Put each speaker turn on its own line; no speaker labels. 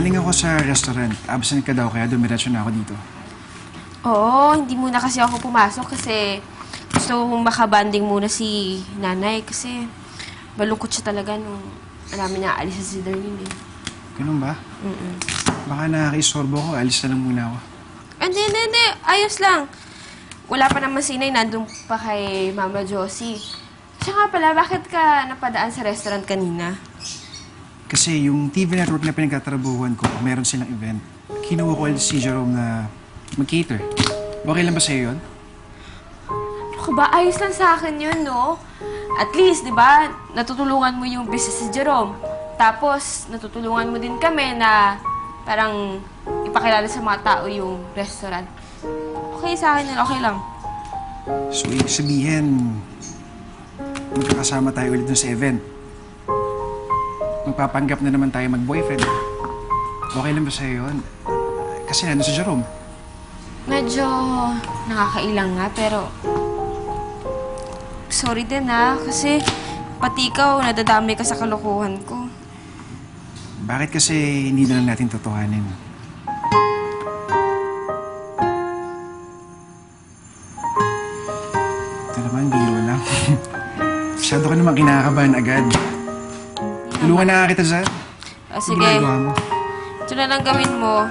Galing ako sa restaurant. Absent ka daw, kaya dumiretso na ako dito.
Oo, hindi muna kasi ako pumasok kasi gusto kong makabanding muna si nanay kasi malungkot siya talaga nung alamin niya alis sa si Darlene eh.
Ganun ba?
Mm-mm.
Baka nakakaisorbo ko, alis na lang muna ako.
Hindi, hindi, hindi. Ayos lang. Wala pa naman si Inay, nandun pa kay Mama Josie. Siya nga pala, bakit ka napadaan sa restaurant kanina?
Kasi yung TV network na pinagtatrabuhan ko, meron silang event. Kinuha ko si Jerome na mag-cater. Okay lang ba sa'yo yun?
Ano ka ba? Ayos lang sa akin yun, no? At least, di ba, natutulungan mo yung business si Jerome. Tapos, natutulungan mo din kami na parang ipakilala sa mga tao yung restaurant. Okay sa akin yun, okay lang.
So, ibig sabihin, magkakasama tayo ulit dun sa event. Magpapanggap na naman tayo mag-boyfriend. Okay lang ba sa'yo yun? Kasi nandun si Jerome.
Medyo nakakailang nga, pero... Sorry din ha, kasi pati ikaw nadadamay ka sa kalokohan ko.
Bakit kasi hindi na lang natin totohanin? Ito naman, biro lang. Masyado ka naman kinakabahan agad. Tulungan na nga kita, Zad.
O sige, ito na lang gawin mo.